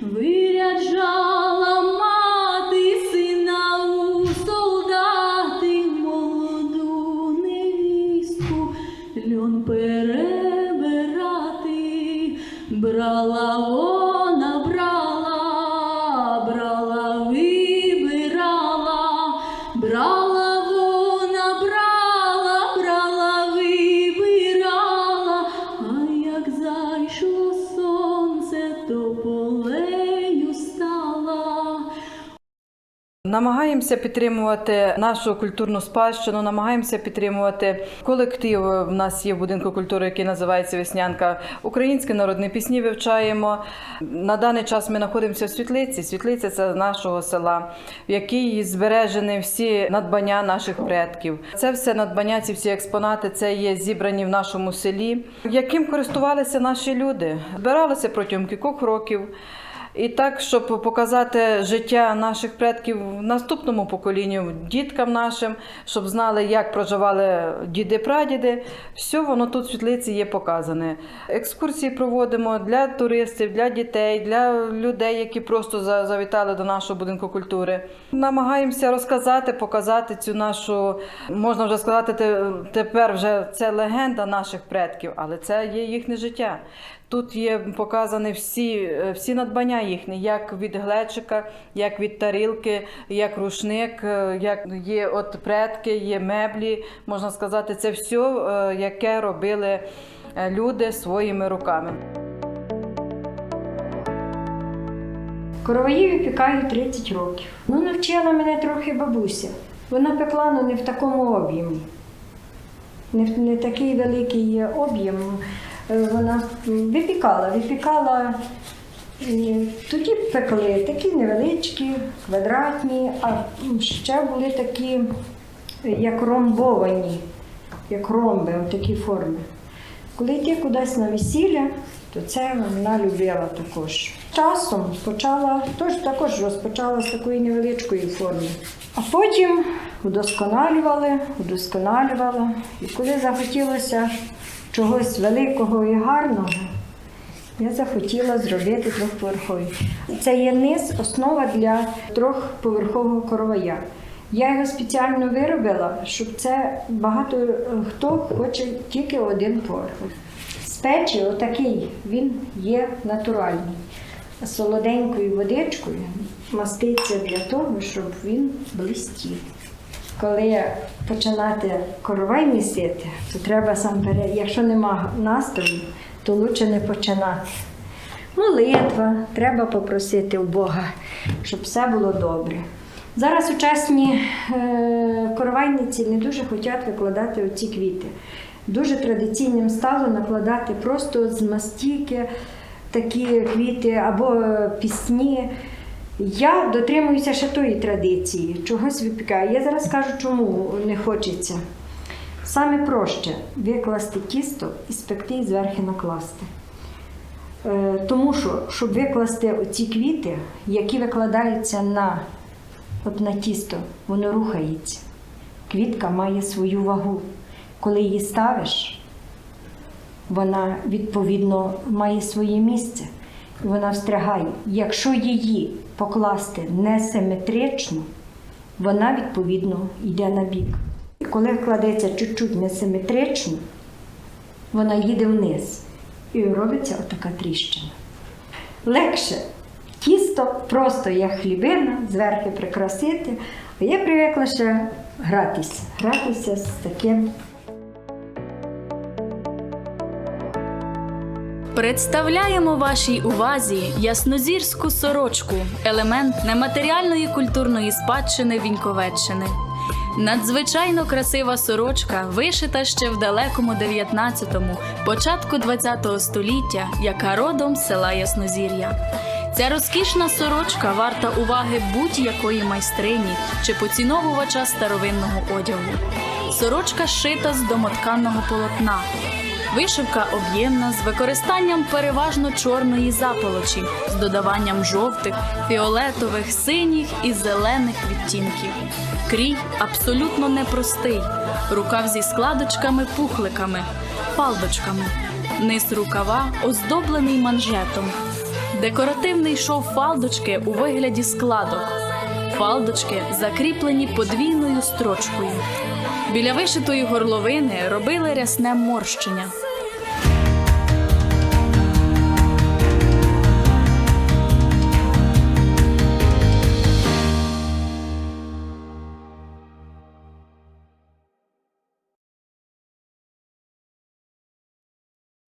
виряджала мати сина у солдати молоду невістку, льон перебирати, брала Намагаємося підтримувати нашу культурну спадщину, намагаємося підтримувати колектив. В нас є в будинку культури, який називається Веснянка. Українські народні пісні вивчаємо. На даний час ми знаходимося в світлиці. Світлиця це нашого села, в якій збережені всі надбання наших предків. Це все надбання, ці всі експонати, це є зібрані в нашому селі, яким користувалися наші люди. Збиралися протягом кількох років. І так, щоб показати життя наших предків в наступному поколінню, діткам нашим, щоб знали, як проживали діди-прадіди, все воно тут в світлиці є показане. Екскурсії проводимо для туристів, для дітей, для людей, які просто завітали до нашого будинку культури. Намагаємося розказати, показати цю нашу, можна вже сказати, тепер вже це легенда наших предків, але це є їхнє життя. Тут є показані всі, всі надбання їхні, як від глечика, як від тарілки, як рушник, е, як є от предки, є меблі. Можна сказати, це все, яке робили е, люди своїми руками. Короваї випікаю 30 років. Ну, навчила мене трохи бабуся. Вона пекла ну, не в такому об'ємі. Не, не такий великий об'єм. Е, Вона випікала, випікала. Тоді пекли такі невеличкі, квадратні, а ще були такі, як ромбовані, як ромби, такі форми. Коли йти кудись на весілля, то це вона любила також. Часом почала, тож також розпочала з такої невеличкої форми. А потім удосконалювали, удосконалювала. І коли захотілося чогось великого і гарного, я захотіла зробити трьохповерховий. Це є низ, основа для трьохповерхового коровая. Я його спеціально виробила, щоб це багато е, хто хоче тільки один поверх. З печі отакий він є натуральний. Солоденькою водичкою маститься для того, щоб він блистів. Коли починати коровай місити, то треба сам перед, якщо нема настрою, то краще не починати. Молитва, треба попросити у Бога, щоб все було добре. Зараз сучасні е, коровайниці не дуже хочуть викладати оці квіти. Дуже традиційним стало накладати просто з мастіки такі квіти або е, пісні. Я дотримуюся ще тої традиції, чогось випікаю. Я зараз скажу, чому не хочеться. Саме проще викласти тісто і спекти і зверху накласти. Е, Тому що, щоб викласти оці квіти, які викладаються на, от на тісто, воно рухається. Квітка має свою вагу. Коли її ставиш, вона відповідно має своє місце і вона встрягає. Якщо її покласти несиметрично, вона відповідно йде на бік. Коли кладеться чуть-чуть несиметрично, вона їде вниз і робиться отака тріщина. Легше тісто просто як хлібина, зверху прикрасити. А я привикла ще гратися, гратися з таким Представляємо вашій увазі яснозірську сорочку, елемент нематеріальної культурної спадщини Віньковеччини. Надзвичайно красива сорочка, вишита ще в далекому 19-му, початку 20-го століття, яка родом з села Яснозір'я. Ця розкішна сорочка варта уваги будь-якої майстрині чи поціновувача старовинного одягу. Сорочка шита з домотканного полотна. Вишивка об'ємна з використанням переважно чорної заполочі, з додаванням жовтих, фіолетових, синіх і зелених відтінків. Крій абсолютно непростий. Рукав зі складочками-пухликами, фалдочками. Низ рукава оздоблений манжетом. Декоративний шов фалдочки у вигляді складок. Фалдочки закріплені подвійною строчкою. Біля вишитої горловини робили рясне морщення.